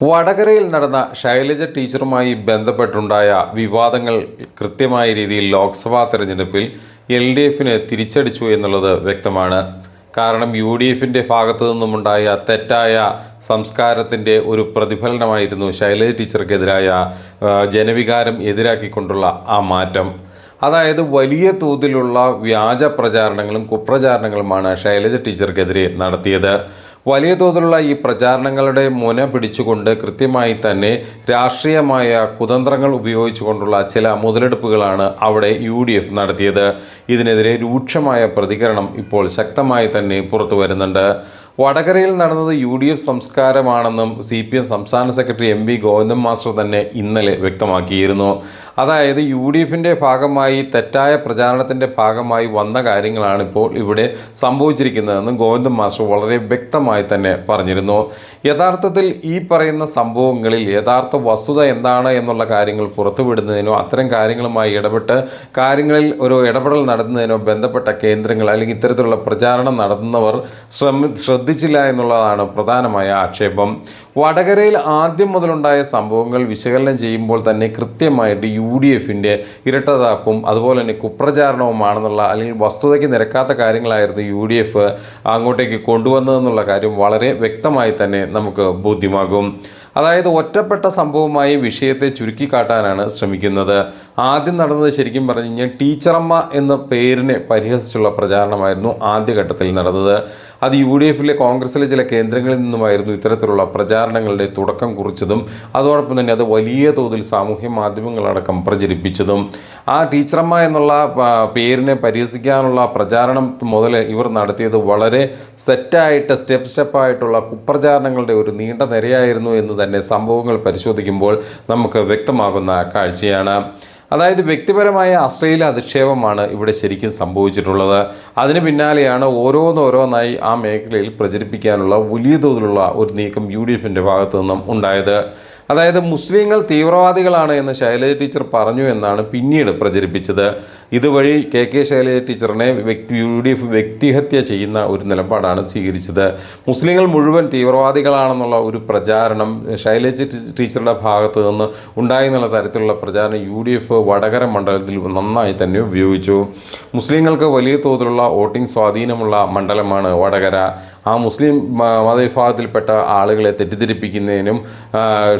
വടകരയിൽ നടന്ന ശൈലജ ടീച്ചറുമായി ബന്ധപ്പെട്ടുണ്ടായ വിവാദങ്ങൾ കൃത്യമായ രീതിയിൽ ലോക്സഭാ തെരഞ്ഞെടുപ്പിൽ എൽ ഡി എഫിന് തിരിച്ചടിച്ചു എന്നുള്ളത് വ്യക്തമാണ്. കാരണം യു ഡി എഫിന്റെ ഭാഗത്തു നിന്നുമുണ്ടായ തെറ്റായ സംസ്കാരത്തിന്റെ ഒരു പ്രതിഫലനമായിരുന്നു ശൈലജ ടീച്ചർക്കെതിരായ ജനവികാരം എതിരാക്കിക്കൊണ്ടുള്ള ആ മാറ്റം. അതായത് വലിയ തോതിലുള്ള വ്യാജ പ്രചാരണങ്ങളും കുപ്രചാരണങ്ങളുമാണ് ശൈലജ ടീച്ചർക്കെതിരെ നടത്തിയത്. വലിയ തോതിലുള്ള ഈ പ്രചാരണങ്ങളുടെ മുന പിടിച്ചുകൊണ്ട് കൃത്യമായി തന്നെ രാഷ്ട്രീയമായ കുതന്ത്രങ്ങൾ ഉപയോഗിച്ചുകൊണ്ടുള്ള ചില മുതലെടുപ്പുകളാണ് അവിടെ യു ഡി എഫ് നടത്തിയത്. ഇതിനെതിരെ രൂക്ഷമായ പ്രതികരണം ഇപ്പോൾ ശക്തമായി തന്നെ പുറത്തു വരുന്നുണ്ട്. വടകരയിൽ നടന്നത് യു ഡി എഫ് സംസ്കാരമാണെന്നും സി പി എം സംസ്ഥാന secretary M V Govindan master തന്നെ ഇന്നലെ വ്യക്തമാക്കിയിരുന്നു. അതായത് യു ഡി എഫിന്റെ ഭാഗമായി തെറ്റായ പ്രചാരണത്തിന്റെ ഭാഗമായി വന്ന കാര്യങ്ങളാണ് ഇപ്പോൾ ഇവിടെ സംഭവിച്ചിരിക്കുന്നതെന്നും ഗോവിന്ദൻ മാസ്റ്റർ വളരെ വ്യക്തമായി തന്നെ പറഞ്ഞിരുന്നു. യഥാർത്ഥത്തിൽ ഈ പറയുന്ന സംഭവങ്ങളിൽ യഥാർത്ഥ വസ്തുത എന്താണ് എന്നുള്ള കാര്യങ്ങൾ പുറത്തുവിടുന്നതിനോ അത്തരം കാര്യങ്ങളുമായി ഇടപെട്ട് കാര്യങ്ങളിൽ ഒരു ഇടപെടൽ നടത്തുന്നതിനോ ബന്ധപ്പെട്ട കേന്ദ്രങ്ങൾ അല്ലെങ്കിൽ ഇത്തരത്തിലുള്ള പ്രചാരണം നടത്തുന്നവർ ശ്രമി ശ്രദ്ധിച്ചില്ല എന്നുള്ളതാണ് പ്രധാനമായ ആക്ഷേപം. വടകരയിൽ ആദ്യം മുതലുണ്ടായ സംഭവങ്ങൾ വിശകലനം ചെയ്യുമ്പോൾ തന്നെ കൃത്യമായിട്ട് യു ഡി എഫിന്റെ ഇരട്ടതാപ്പും അതുപോലെ തന്നെ കുപ്രചാരണവുമാണെന്നുള്ള അല്ലെങ്കിൽ വസ്തുതയ്ക്ക് നിരക്കാത്ത കാര്യങ്ങളായിരുന്നു യു ഡി എഫ് അങ്ങോട്ടേക്ക് കൊണ്ടുവന്നതെന്നുള്ള കാര്യം വളരെ വ്യക്തമായി തന്നെ നമുക്ക് ബോധ്യമാകും. അതായത് ഒറ്റപ്പെട്ട സംഭവമായി വിഷയത്തെ ചുരുക്കിക്കാട്ടാനാണ് ശ്രമിക്കുന്നത്. ആദ്യം നടന്നത് ശരിക്കും പറഞ്ഞു കഴിഞ്ഞാൽ ടീച്ചറമ്മ എന്ന പേരിനെ പരിഹസിച്ചുള്ള പ്രചാരണമായിരുന്നു ആദ്യഘട്ടത്തിൽ നടന്നത്. അത് യു ഡി എഫിലെ കോൺഗ്രസിലെ ചില കേന്ദ്രങ്ങളിൽ നിന്നുമായിരുന്നു ഇത്തരത്തിലുള്ള പ്രചാരണങ്ങളുടെ തുടക്കം കുറിച്ചതും അതോടൊപ്പം തന്നെ അത് വലിയ തോതിൽ സാമൂഹ്യ മാധ്യമങ്ങളടക്കം പ്രചരിപ്പിച്ചതും. ആ ടീച്ചറമ്മ എന്നുള്ള പേരിനെ പരിഹസിക്കാനുള്ള പ്രചാരണം മുതൽ ഇവർ നടത്തിയത് വളരെ സെറ്റായിട്ട് സ്റ്റെപ്പ് സ്റ്റെപ്പായിട്ടുള്ള കുപ്രചാരണങ്ങളുടെ ഒരു നീണ്ട നിരയായിരുന്നു എന്ന് തന്നെ സംഭവങ്ങൾ പരിശോധിക്കുമ്പോൾ നമുക്ക് വ്യക്തമാകുന്ന കാഴ്ചയാണ്. അതായത് വ്യക്തിപരമായ അശ്ലീല അധിക്ഷേപമാണ് ഇവിടെ ശരിക്കും സംഭവിച്ചിട്ടുള്ളത്. അതിന് പിന്നാലെയാണ് ഓരോന്നോരോന്നായി ആ മേഖലയിൽ പ്രചരിപ്പിക്കാനുള്ള വലിയ തോതിലുള്ള ഒരു നീക്കം യു ഡി എഫിന്റെ ഭാഗത്തു നിന്നും ഉണ്ടായത്. അതായത് മുസ്ലിങ്ങൾ തീവ്രവാദികളാണ് എന്ന് ശൈലജ ടീച്ചർ പറഞ്ഞു എന്നാണ് പിന്നീട് പ്രചരിപ്പിച്ചത്. ഇതുവഴി കെ കെ ശൈലജ ടീച്ചറിനെ വ്യക്തി യു ഡി എഫ് വ്യക്തിഹത്യ ചെയ്യുന്ന ഒരു നിലപാടാണ് സ്വീകരിച്ചത്. മുസ്ലിങ്ങൾ മുഴുവൻ തീവ്രവാദികളാണെന്നുള്ള ഒരു പ്രചാരണം ശൈലജ ടീച്ചറുടെ ഭാഗത്ത് നിന്ന് ഉണ്ടായി എന്നുള്ള തരത്തിലുള്ള പ്രചാരണം യു ഡി എഫ് വടകര മണ്ഡലത്തിൽ നന്നായി തന്നെ ഉപയോഗിച്ചു. മുസ്ലിങ്ങൾക്ക് വലിയ തോതിലുള്ള വോട്ടിംഗ് സ്വാധീനമുള്ള മണ്ഡലമാണ് വടകര. ആ മുസ്ലിം മതവിഭാഗത്തിൽപ്പെട്ട ആളുകളെ തെറ്റിദ്ധരിപ്പിക്കുന്നതിനും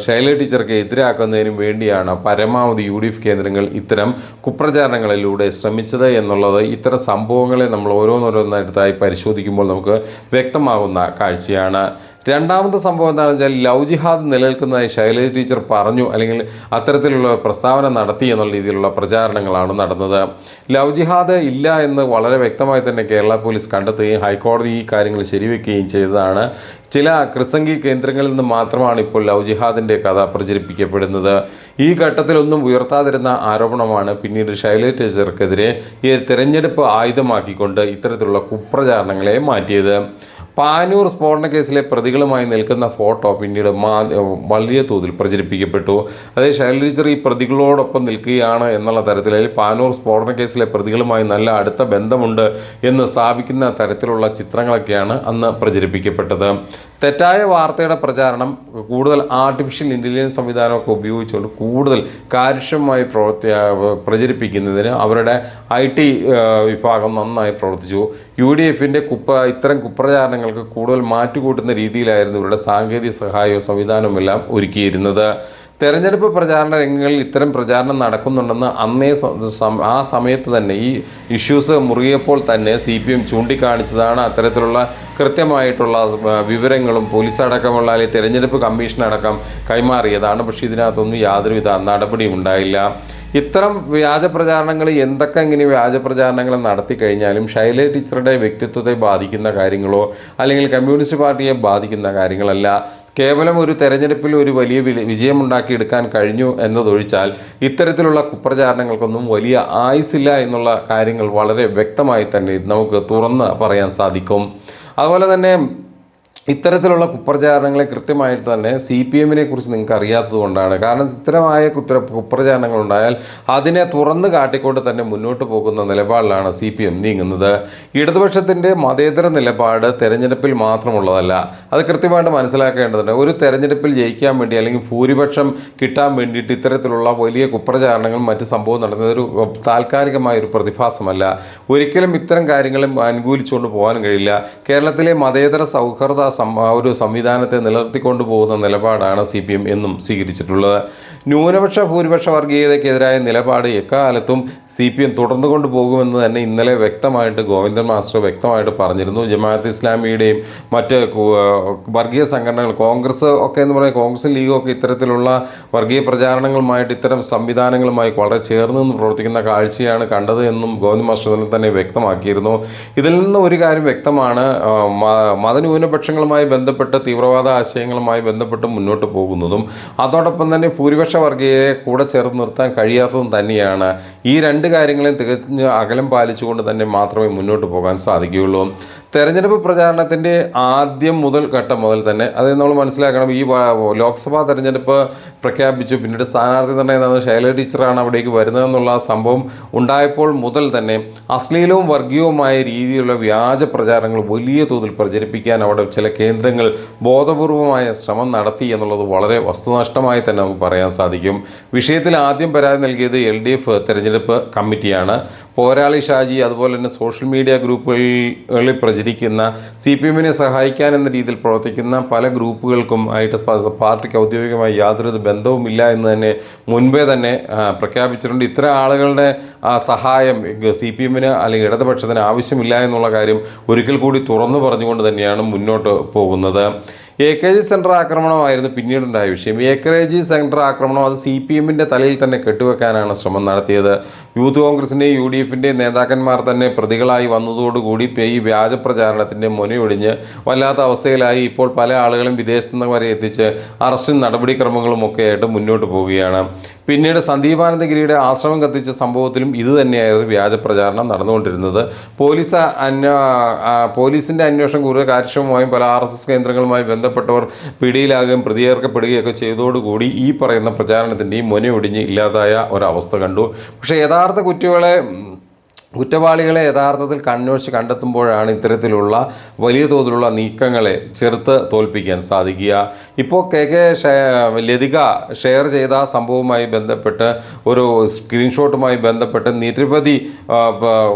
ശൈല ടീച്ചർക്ക് എതിരാക്കുന്നതിനും വേണ്ടിയാണ് പരമാവധി യു ഡി എഫ് കേന്ദ്രങ്ങൾ ഇത്തരം കുപ്രചാരണങ്ങളിലൂടെ ശ്രമിച്ചത് എന്നുള്ളത്. ഇത്തരം സംഭവങ്ങളെ നമ്മൾ ഓരോന്നോരോന്നായിട്ടായി പരിശോധിക്കുമ്പോൾ നമുക്ക് വ്യക്തമാകുന്ന കാഴ്ചയാണ്. രണ്ടാമത്തെ സംഭവം എന്താണെന്ന് വെച്ചാൽ ലവ് ജിഹാദ് നിലനിൽക്കുന്നതായി ശൈലജ ടീച്ചർ പറഞ്ഞു അല്ലെങ്കിൽ അത്തരത്തിലുള്ള പ്രസ്താവന നടത്തി എന്നുള്ള രീതിയിലുള്ള പ്രചാരണങ്ങളാണ് നടന്നത്. ലവ് ജിഹാദ് ഇല്ല എന്ന് വളരെ വ്യക്തമായി തന്നെ കേരള പോലീസ് കണ്ടെത്തുകയും ഹൈക്കോടതി ഈ കാര്യങ്ങൾ ശരിവെക്കുകയും ചെയ്തതാണ്. ചില ക്രിസംഗി കേന്ദ്രങ്ങളിൽ നിന്ന് മാത്രമാണ് ഇപ്പോൾ ലവ് ജിഹാദിന്റെ കഥ പ്രചരിപ്പിക്കപ്പെടുന്നത്. ഈ ഘട്ടത്തിലൊന്നും ഉയർത്താതിരുന്ന ആരോപണമാണ് പിന്നീട് ശൈലജ ടീച്ചർക്കെതിരെ ഈ തെരഞ്ഞെടുപ്പ് ആയുധമാക്കിക്കൊണ്ട് ഇത്തരത്തിലുള്ള കുപ്രചാരണങ്ങളെ മാറ്റിയത്. പാനൂർ സ്ഫോടന കേസിലെ പ്രതികളുമായി നിൽക്കുന്ന ഫോട്ടോ പിന്നീട് വലിയ തോതിൽ പ്രചരിപ്പിക്കപ്പെട്ടു. അതായത് ശൈലജ ടീച്ചർ ഈ പ്രതികളോടൊപ്പം നിൽക്കുകയാണ് എന്നുള്ള തരത്തിൽ പാനൂർ സ്ഫോടന കേസിലെ പ്രതികളുമായി നല്ല അടുത്ത ബന്ധമുണ്ട് എന്ന് സ്ഥാപിക്കുന്ന തരത്തിലുള്ള ചിത്രങ്ങളൊക്കെയാണ് അന്ന് പ്രചരിപ്പിക്കപ്പെട്ടത്. തെറ്റായ വാർത്തയുടെ പ്രചാരണം കൂടുതൽ ആർട്ടിഫിഷ്യൽ ഇന്റലിജൻസ് സംവിധാനമൊക്കെ ഉപയോഗിച്ചുകൊണ്ട് കൂടുതൽ കാര്യക്ഷമമായി പ്രവർത്തി പ്രചരിപ്പിക്കുന്നതിന് അവരുടെ ഐ ടി വിഭാഗം നന്നായി പ്രവർത്തിച്ചു. യു ഡി എഫിന്റെ കുപ്പ ഇത്തരം കുപ്രചാരണങ്ങൾക്ക് കൂടുതൽ മാറ്റുകൂട്ടുന്ന രീതിയിലായിരുന്നു ഇവരുടെ സാങ്കേതിക സഹായവും സംവിധാനവും എല്ലാം ഒരുക്കിയിരുന്നത്. തെരഞ്ഞെടുപ്പ് പ്രചാരണ രംഗങ്ങളിൽ ഇത്തരം പ്രചാരണം നടക്കുന്നുണ്ടെന്ന് അന്നേ ആ സമയത്ത് തന്നെ ഈ ഇഷ്യൂസ് മുറുകിയപ്പോൾ തന്നെ സി പി എം ചൂണ്ടിക്കാണിച്ചതാണ്. അത്തരത്തിലുള്ള കൃത്യമായിട്ടുള്ള വിവരങ്ങളും പോലീസ് അടക്കമുള്ള അല്ലെങ്കിൽ തെരഞ്ഞെടുപ്പ് കമ്മീഷൻ അടക്കം കൈമാറിയതാണ്. പക്ഷേ ഇതിനകത്തൊന്നും യാതൊരുവിധ നടപടിയും ഉണ്ടായില്ല. ഇത്തരം വ്യാജ പ്രചാരണങ്ങൾ എന്തൊക്കെ ഇങ്ങനെ വ്യാജ പ്രചാരണങ്ങൾ നടത്തി കഴിഞ്ഞാലും ശൈല ടീച്ചറുടെ വ്യക്തിത്വത്തെ ബാധിക്കുന്ന കാര്യങ്ങളോ അല്ലെങ്കിൽ കമ്മ്യൂണിസ്റ്റ് പാർട്ടിയെ ബാധിക്കുന്ന കാര്യങ്ങളല്ല. കേവലം ഒരു തെരഞ്ഞെടുപ്പിൽ ഒരു വലിയ വില- വിജയമുണ്ടാക്കിയെടുക്കാൻ കഴിഞ്ഞു എന്നതൊഴിച്ചാൽ ഇത്തരത്തിലുള്ള കുപ്രചാരണങ്ങൾക്കൊന്നും വലിയ ആയുസില്ല എന്നുള്ള കാര്യങ്ങൾ വളരെ വ്യക്തമായി തന്നെ നമുക്ക് തുറന്ന് പറയാൻ സാധിക്കും. അതുപോലെ തന്നെ ഇത്തരത്തിലുള്ള കുപ്രചാരണങ്ങളെ കൃത്യമായിട്ട് തന്നെ സി പി എമ്മിനെ കുറിച്ച് നിങ്ങൾക്ക് അറിയാത്തത് കൊണ്ടാണ്. കാരണം ഇത്തരമായ കുത്ര കുപ്രചാരണങ്ങൾ ഉണ്ടായാൽ അതിനെ തുറന്ന് കാട്ടിക്കൊണ്ട് തന്നെ മുന്നോട്ട് പോകുന്ന നിലപാടിലാണ് സി പി എം നീങ്ങുന്നത്. ഇടതുപക്ഷത്തിന്റെ മതേതര നിലപാട് തെരഞ്ഞെടുപ്പിൽ മാത്രമുള്ളതല്ല. അത് കൃത്യമായിട്ട് മനസ്സിലാക്കേണ്ടതുണ്ട്. ഒരു തെരഞ്ഞെടുപ്പിൽ ജയിക്കാൻ വേണ്ടി അല്ലെങ്കിൽ ഭൂരിപക്ഷം കിട്ടാൻ വേണ്ടിയിട്ട് ഇത്തരത്തിലുള്ള വലിയ കുപ്രചാരണങ്ങൾ മറ്റ് സംഭവം നടന്നത് ഒരു താൽക്കാലികമായ ഒരു പ്രതിഭാസമല്ല. ഒരിക്കലും ഇത്തരം കാര്യങ്ങളും അനുകൂലിച്ചുകൊണ്ട് പോകാൻ കഴിയില്ല. കേരളത്തിലെ മതേതര സൗഹൃദ ഒരു സംവിധാനത്തെ നിലനിർത്തിക്കൊണ്ട് പോകുന്ന നിലപാടാണ് സി പി എം എന്നും സ്വീകരിച്ചിട്ടുള്ളത്. ന്യൂനപക്ഷ ഭൂരിപക്ഷ വർഗീയതയ്ക്കെതിരായ നിലപാട് എക്കാലത്തും സി പി എം തുടർന്നു കൊണ്ടുപോകുമെന്ന് തന്നെ ഇന്നലെ വ്യക്തമായിട്ട് ഗോവിന്ദൻ മാസ്റ്റർ വ്യക്തമായിട്ട് പറഞ്ഞിരുന്നു. ജമാഅത്ത് ഇസ്ലാമിയുടെയും മറ്റ് വർഗീയ സംഘടനകൾ കോൺഗ്രസ് ഒക്കെ എന്ന് പറയുന്നത് കോൺഗ്രസ് ലീഗും ഒക്കെ ഇത്തരത്തിലുള്ള വർഗീയ പ്രചാരണങ്ങളുമായിട്ട് ഇത്തരം സംവിധാനങ്ങളുമായി വളരെ ചേർന്ന് നിന്ന് പ്രവർത്തിക്കുന്ന കാഴ്ചയാണ് കണ്ടത് എന്നും ഗോവിന്ദൻ മാസ്റ്റർ തന്നെ വ്യക്തമാക്കിയിരുന്നു. ഇതിൽ നിന്ന് ഒരു കാര്യം വ്യക്തമാണ്. ആ, മതന്യൂനപക്ഷങ്ങളുമായി ബന്ധപ്പെട്ട് തീവ്രവാദ ആശയങ്ങളുമായി ബന്ധപ്പെട്ട് മുന്നോട്ട് പോകുന്നതും അതോടൊപ്പം തന്നെ ഭൂരിപക്ഷ വർഗീയയെ കൂടെ ചേർത്ത് നിർത്താൻ കഴിയാത്തതും തന്നെയാണ് ഈ രണ്ട് കാര്യങ്ങളെയും തികഞ്ഞ അകലം പാലിച്ചുകൊണ്ട് തന്നെ മാത്രമേ മുന്നോട്ട് പോകാൻ സാധിക്കുകയുള്ളൂ. തെരഞ്ഞെടുപ്പ് പ്രചാരണത്തിന്റെ ആദ്യം മുതൽ ഘട്ടം മുതൽ തന്നെ അത് നമ്മൾ മനസ്സിലാക്കണം ഈ ലോക്സഭാ തെരഞ്ഞെടുപ്പ് പ്രഖ്യാപിച്ചു പിന്നീട് സ്ഥാനാർത്ഥി നിർണയം നടന്ന ശൈല ടീച്ചറാണ് അവിടേക്ക് വരുന്നതെന്നുള്ള സംഭവം ഉണ്ടായപ്പോൾ മുതൽ തന്നെ അശ്ലീലവും വർഗീയവുമായ രീതിയിലുള്ള വ്യാജ പ്രചാരണങ്ങൾ വലിയ തോതിൽ പ്രചരിപ്പിക്കാൻ അവിടെ ചില കേന്ദ്രങ്ങൾ ബോധപൂർവമായ ശ്രമം നടത്തി എന്നുള്ളത് വളരെ വസ്തുനഷ്ടമായി തന്നെ നമുക്ക് പറയാൻ സാധിക്കും. വിഷയത്തിൽ ആദ്യം പരാതി നൽകിയത് എൽ ഡി എഫ് തെരഞ്ഞെടുപ്പ് കമ്മിറ്റിയാണ്. പോരാളി ഷാജി അതുപോലെ തന്നെ സോഷ്യൽ മീഡിയ ഗ്രൂപ്പുകളിൽ പ്രചരിക്കുന്ന സി പി എമ്മിനെ സഹായിക്കാൻ എന്ന രീതിയിൽ പ്രവർത്തിക്കുന്ന പല ഗ്രൂപ്പുകൾക്കും ആയിട്ട് പാർട്ടിക്ക് ഔദ്യോഗികമായി യാതൊരു ബന്ധവുമില്ല എന്ന് തന്നെ മുൻപേ തന്നെ പ്രഖ്യാപിച്ചിട്ടുണ്ട്. ഇത്തരം ആളുകളുടെ സഹായം സി പി എമ്മിന് അല്ലെങ്കിൽ ഇടതുപക്ഷത്തിന് ആവശ്യമില്ല എന്നുള്ള കാര്യം ഒരിക്കൽ കൂടി തുറന്നു പറഞ്ഞുകൊണ്ട് തന്നെയാണ് മുന്നോട്ട് പോകുന്നത്. എ കെ ജി സെന്റർ ആക്രമണമായിരുന്നു പിന്നീടുണ്ടായ വിഷയം. എ കെ ജി സെന്റർ ആക്രമണം അത് സി പി എമ്മിന്റെ തലയിൽ തന്നെ കെട്ടുവെക്കാനാണ് ശ്രമം നടത്തിയത്. യൂത്ത് കോൺഗ്രസിന്റെയും യു ഡി എഫിന്റെയും നേതാക്കന്മാർ തന്നെ പ്രതികളായി വന്നതോടുകൂടി ഈ വ്യാജ പ്രചാരണത്തിന്റെ മുനയൊടിഞ്ഞ് വല്ലാത്ത അവസ്ഥയിലായി. ഇപ്പോൾ പല ആളുകളും വിദേശത്തു നിന്ന് വരെ എത്തിച്ച് അറസ്റ്റും നടപടിക്രമങ്ങളും ഒക്കെ ആയിട്ട് മുന്നോട്ട് പോവുകയാണ്. പിന്നീട് സന്ദീപാനന്ദഗിരിയുടെ ആശ്രമം കത്തിച്ച സംഭവത്തിലും ഇത് തന്നെയായിരുന്നു വ്യാജ പ്രചാരണം നടന്നുകൊണ്ടിരുന്നത്. പോലീസ് അന്വ പോലീസിന്റെ അന്വേഷണം കൂടുതൽ കാര്യക്ഷമമായും പല ആർ എസ് എസ് കേന്ദ്രങ്ങളുമായി ബന്ധപ്പെട്ടവർ പിടിയിലാകുകയും പ്രതികർക്കപ്പെടുകയൊക്കെ ചെയ്തതോടുകൂടി ഈ പറയുന്ന പ്രചാരണത്തിന്റെയും മുനയൊടിഞ്ഞ് ഇല്ലാതായ ഒരവസ്ഥ കണ്ടു. പക്ഷേ യഥാർത്ഥ കുറ്റവാളെ കുറ്റവാളികളെ യഥാർത്ഥത്തിൽ കണ്ണോഷിച്ച് കണ്ടെത്തുമ്പോഴാണ് ഇത്തരത്തിലുള്ള വലിയ തോതിലുള്ള നീക്കങ്ങളെ ചെറുത്ത് തോൽപ്പിക്കാൻ സാധിക്കുക. ഇപ്പോൾ കെ കെ ലതിക ഷെയർ ചെയ്ത സംഭവവുമായി ബന്ധപ്പെട്ട് ഒരു സ്ക്രീൻഷോട്ടുമായി ബന്ധപ്പെട്ട് നിരവധി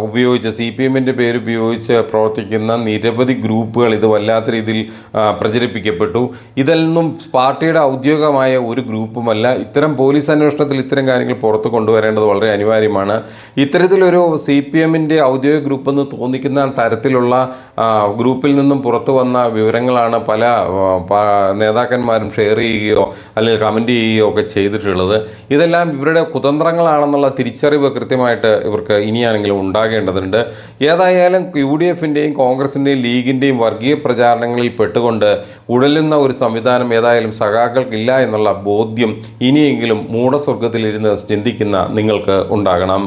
ഉപയോഗിച്ച് സി പി എമ്മിന്റെ പേര് ഉപയോഗിച്ച് പ്രവർത്തിക്കുന്ന നിരവധി ഗ്രൂപ്പുകൾ ഇത് വല്ലാത്ത രീതിയിൽ പ്രചരിപ്പിക്കപ്പെട്ടു. നിന്നും പാർട്ടിയുടെ ഔദ്യോഗികമായ ഒരു ഗ്രൂപ്പുമല്ല ഇത്തരം പോലീസ് അന്വേഷണത്തിൽ ഇത്തരം കാര്യങ്ങൾ പുറത്തു കൊണ്ടുവരേണ്ടത് വളരെ അനിവാര്യമാണ്. ഇത്തരത്തിലൊരു സി പി എമ്മിന്റെ ഔദ്യോഗിക ഗ്രൂപ്പ് എന്ന് തോന്നിക്കുന്ന തരത്തിലുള്ള ഗ്രൂപ്പിൽ നിന്നും പുറത്തു വന്ന വിവരങ്ങളാണ് പല നേതാക്കന്മാരും ഷെയർ ചെയ്യുകയോ അല്ലെങ്കിൽ കമന്റ് ചെയ്യുകയോ ഒക്കെ ചെയ്തിട്ടുള്ളത്. ഇതെല്ലാം ഇവരുടെ കുതന്ത്രങ്ങളാണെന്നുള്ള തിരിച്ചറിവ് കൃത്യമായിട്ട് ഇവർക്ക് ഇനിയാണെങ്കിലും ഉണ്ടാകേണ്ടതുണ്ട്. ഏതായാലും യു ഡി എഫിന്റെയും കോൺഗ്രസിന്റെയും ലീഗിന്റെയും വർഗീയ പ്രചാരണങ്ങളിൽ പെട്ടുകൊണ്ട് ഉഴലുന്ന ഒരു സംവിധാനം ഏതായാലും സഖാക്കൾക്കില്ല എന്നുള്ള ബോധ്യം ഇനിയെങ്കിലും മൂടസ്വർഗത്തിലിരുന്ന് ചിന്തിക്കുന്ന നിങ്ങൾക്ക് ഉണ്ടാകണം.